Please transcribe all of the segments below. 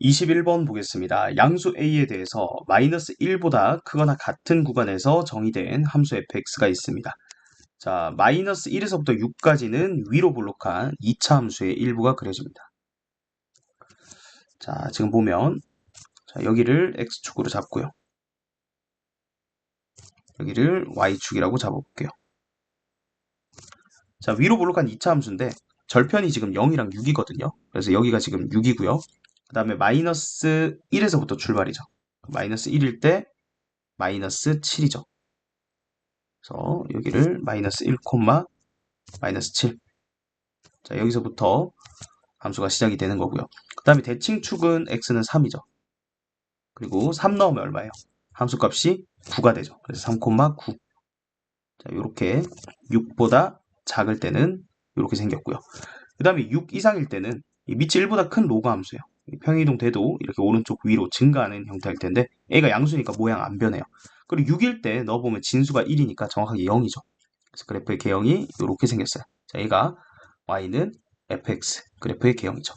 21번 보겠습니다. 양수 a에 대해서 마이너스 1보다 크거나 같은 구간에서 정의된 함수 fx가 있습니다. 자, 마이너스 1에서부터 6까지는 위로 볼록한 2차 함수의 일부가 그려집니다. 자, 지금 보면 자, 여기를 x축으로 잡고요. 여기를 y축이라고 잡아볼게요. 자, 위로 볼록한 2차 함수인데 절편이 지금 0이랑 6이거든요. 그래서 여기가 지금 6이고요. 그 다음에 마이너스 1에서부터 출발이죠. 마이너스 1일 때 마이너스 7이죠. 그래서 여기를 마이너스 1, 마이너스 7. 자, 여기서부터 함수가 시작이 되는 거고요. 그 다음에 대칭축은 x는 3이죠. 그리고 3 넣으면 얼마예요? 함수값이 9가 되죠. 그래서 3, 9. 자, 이렇게 6보다 작을 때는 이렇게 생겼고요. 그 다음에 6 이상일 때는 밑이 1보다 큰 로그 함수예요. 평이동 돼도 이렇게 오른쪽 위로 증가하는 형태일 텐데 A가 양수니까 모양 안 변해요. 그리고 6일 때 넣어보면 진수가 1이니까 정확하게 0이죠. 그래서 그래프의 개형이 이렇게 생겼어요. 자, A가 Y는 fx 그래프의 개형이죠.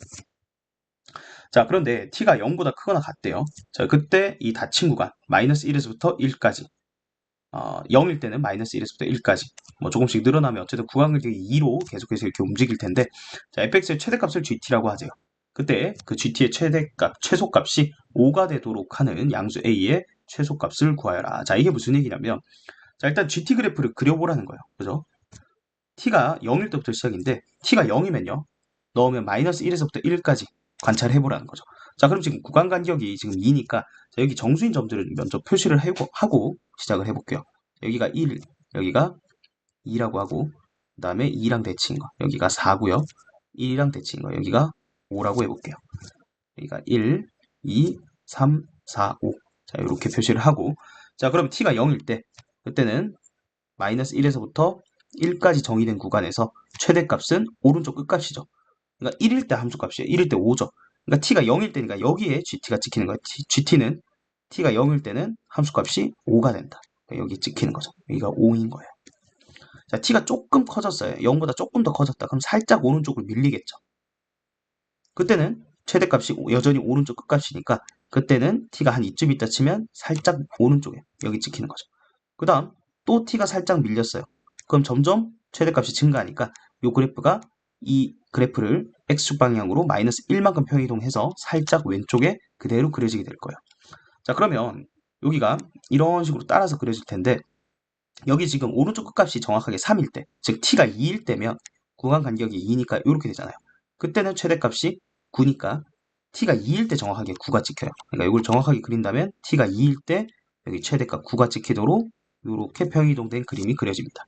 자, 그런데 t가 0보다 크거나 같대요. 자, 그때 이 닫힌 구간 마이너스 1에서부터 1까지 어, 0일 때는 마이너스 1에서부터 1까지 뭐 조금씩 늘어나면 어쨌든 구간 간격이 2로 계속해서 이렇게 움직일 텐데 자, fx의 최대값을 gt라고 하세요. 그때 그 GT의 최대값, 최소값이 5가 되도록 하는 양수 A의 최소값을 구하여라. 자, 이게 무슨 얘기냐면, 자, 일단 GT 그래프를 그려보라는 거예요. 그죠? T가 0일 때부터 시작인데, T가 0이면요. 넣으면 마이너스 1에서부터 1까지 관찰해보라는 거죠. 자, 그럼 지금 구간 간격이 지금 2니까, 자, 여기 정수인 점들을 먼저 표시를 하고, 시작을 해볼게요. 여기가 1, 여기가 2라고 하고, 그 다음에 2랑 대칭인 거. 여기가 4고요. 1이랑 대칭인 거. 여기가 5라고 해볼게요. 여기가 1, 2, 3, 4, 5. 자, 이렇게 표시를 하고. 자, 그럼 t가 0일 때, 그때는 마이너스 1에서부터 1까지 정의된 구간에서 최대값은 오른쪽 끝값이죠. 그러니까 1일 때 함수값이에요. 1일 때 5죠. 그러니까 t가 0일 때니까 여기에 gt가 찍히는 거예요. gt는 t가 0일 때는 함수값이 5가 된다. 그러니까 여기 찍히는 거죠. 여기가 5인 거예요. 자, t가 조금 커졌어요. 0보다 조금 더 커졌다. 그럼 살짝 오른쪽으로 밀리겠죠. 그때는 최대값이 여전히 오른쪽 끝값이니까 그때는 t가 한 이쯤 있다 치면 살짝 오른쪽에 여기 찍히는 거죠. 그 다음 또 t가 살짝 밀렸어요. 그럼 점점 최대값이 증가하니까 이 그래프가 이 그래프를 x축 방향으로 마이너스 1만큼 평이동해서 살짝 왼쪽에 그대로 그려지게 될 거예요. 자 그러면 여기가 이런 식으로 따라서 그려질 텐데 여기 지금 오른쪽 끝값이 정확하게 3일 때, 즉 t가 2일 때면 구간 간격이 2니까 이렇게 되잖아요. 그때는 최대값이 9니까 t가 2일 때 정확하게 9가 찍혀요. 그러니까 이걸 정확하게 그린다면 t가 2일 때 여기 최대값 9가 찍히도록 이렇게 평이동된 그림이 그려집니다.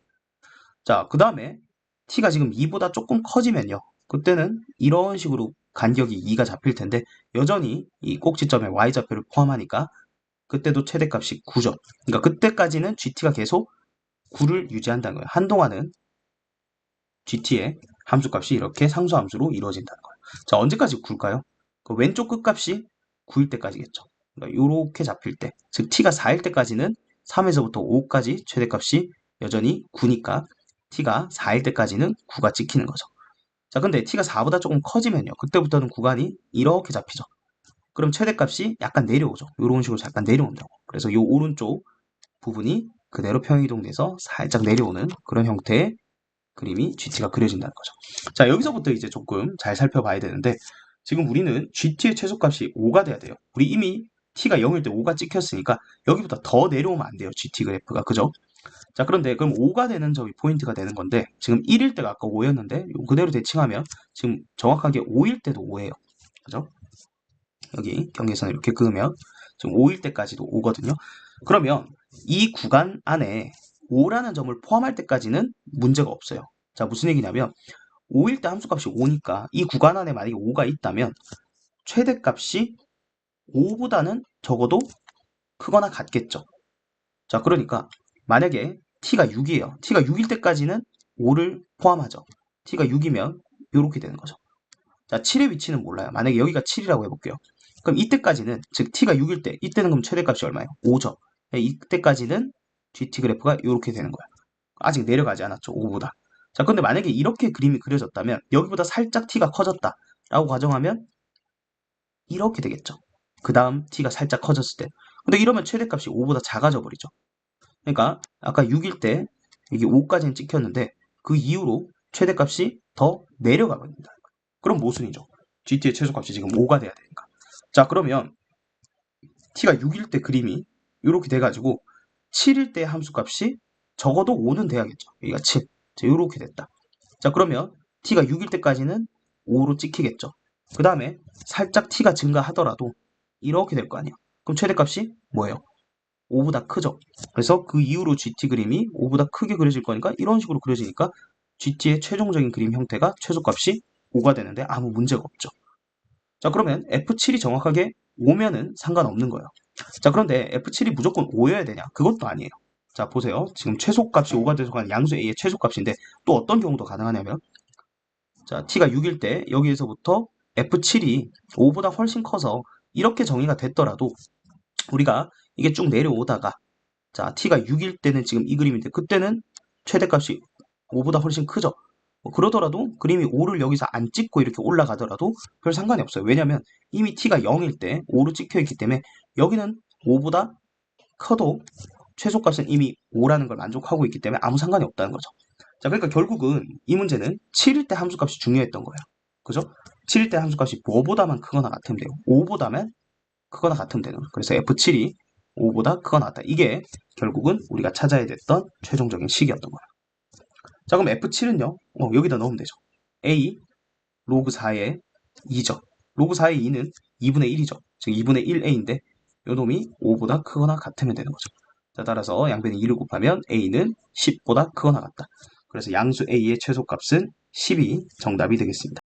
자, 그 다음에 t가 지금 2보다 조금 커지면요. 그때는 이런 식으로 간격이 2가 잡힐 텐데 여전히 이 꼭지점에 y좌표를 포함하니까 그때도 최대값이 9죠. 그러니까 그때까지는 gt가 계속 9를 유지한다는 거예요. 한동안은 gt의 함수값이 이렇게 상수함수로 이루어진다는 거예요. 자, 언제까지 9일까요? 그 왼쪽 끝값이 9일 때까지겠죠. 그러니까 이렇게 잡힐 때, 즉 t가 4일 때까지는 3에서부터 5까지 최대값이 여전히 9니까 t가 4일 때까지는 9가 찍히는 거죠. 자, 근데 t가 4보다 조금 커지면요. 그때부터는 구간이 이렇게 잡히죠. 그럼 최대값이 약간 내려오죠. 이런 식으로 잠깐 내려온다고. 그래서 이 오른쪽 부분이 그대로 평이동돼서 살짝 내려오는 그런 형태의 그림이 GT가 그려진다는 거죠. 자, 여기서부터 이제 조금 잘 살펴봐야 되는데 지금 우리는 GT의 최소값이 5가 돼야 돼요. 우리 이미 T가 0일 때 5가 찍혔으니까 여기보다 더 내려오면 안 돼요. GT 그래프가. 그죠? 자, 그런데 그럼 5가 되는 점이 포인트가 되는 건데 지금 1일 때가 아까 5였는데 그대로 대칭하면 지금 정확하게 5일 때도 5예요. 그죠? 여기 경계선을 이렇게 그으면 지금 5일 때까지도 5거든요. 그러면 이 구간 안에 5라는 점을 포함할 때까지는 문제가 없어요. 자, 무슨 얘기냐면 5일 때 함수값이 5니까 이 구간 안에 만약에 5가 있다면 최대값이 5보다는 적어도 크거나 같겠죠. 자, 그러니까 만약에 t가 6이에요. t가 6일 때까지는 5를 포함하죠. t가 6이면 이렇게 되는 거죠. 자, 7의 위치는 몰라요. 만약에 여기가 7이라고 해볼게요. 그럼 이때까지는, 즉 t가 6일 때, 이때는 그럼 최대값이 얼마예요? 5죠. 이때까지는 GT 그래프가 이렇게 되는 거야. 아직 내려가지 않았죠. 5보다. 자, 근데 만약에 이렇게 그림이 그려졌다면 여기보다 살짝 t가 커졌다 라고 가정하면 이렇게 되겠죠. 그 다음 t가 살짝 커졌을 때. 근데 이러면 최대값이 5보다 작아져 버리죠. 그러니까 아까 6일 때 이게 5까지는 찍혔는데 그 이후로 최대값이 더 내려가 버립니다. 그럼 모순이죠. GT의 최소값이 지금 5가 돼야 되니까. 자 그러면 t가 6일 때 그림이 이렇게 돼가지고 7일 때 함수값이 적어도 5는 돼야겠죠. 여기가 7. 자, 이렇게 됐다. 자 그러면 t가 6일 때까지는 5로 찍히겠죠. 그 다음에 살짝 t가 증가하더라도 이렇게 될 거 아니에요. 그럼 최대값이 뭐예요? 5보다 크죠. 그래서 그 이후로 GT 그림이 5보다 크게 그려질 거니까 이런 식으로 그려지니까 GT의 최종적인 그림 형태가 최소값이 5가 되는데 아무 문제가 없죠. 자 그러면 F7이 정확하게 5면은 상관없는 거예요. 자 그런데 F7이 무조건 5여야 되냐? 그것도 아니에요. 자 보세요. 지금 최소값이 5가 돼서 간 양수 A의 최소값인데 또 어떤 경우도 가능하냐면 자 T가 6일 때 여기에서부터 F7이 5보다 훨씬 커서 이렇게 정의가 됐더라도 우리가 이게 쭉 내려오다가 자 t가 6일 때는 지금 이 그림인데 그때는 최대값이 5보다 훨씬 크죠. 뭐 그러더라도 그림이 5를 여기서 안 찍고 이렇게 올라가더라도 별 상관이 없어요. 왜냐면 이미 t가 0일 때 5로 찍혀 있기 때문에 여기는 5보다 커도 최소값은 이미 5라는 걸 만족하고 있기 때문에 아무 상관이 없다는 거죠. 자 그러니까 결국은 이 문제는 7일 때 함수값이 중요했던 거예요. 그죠? 7일 때 함수값이 뭐보다만 크거나 같으면 돼요. 5보다만 크거나 같으면 되는 거예요. 그래서 F7이 5보다 크거나 같다. 이게 결국은 우리가 찾아야 됐던 최종적인 식이었던 거예요. 자, 그럼 F7은요, 어, 여기다 넣으면 되죠. A, 로그 4의 2죠. 로그 4의 2는 2분의 1이죠. 즉 2분의 1A인데, 요 놈이 5보다 크거나 같으면 되는 거죠. 자, 따라서 양변에 2를 곱하면 A는 10보다 크거나 같다. 그래서 양수 A의 최소값은 10이 정답이 되겠습니다.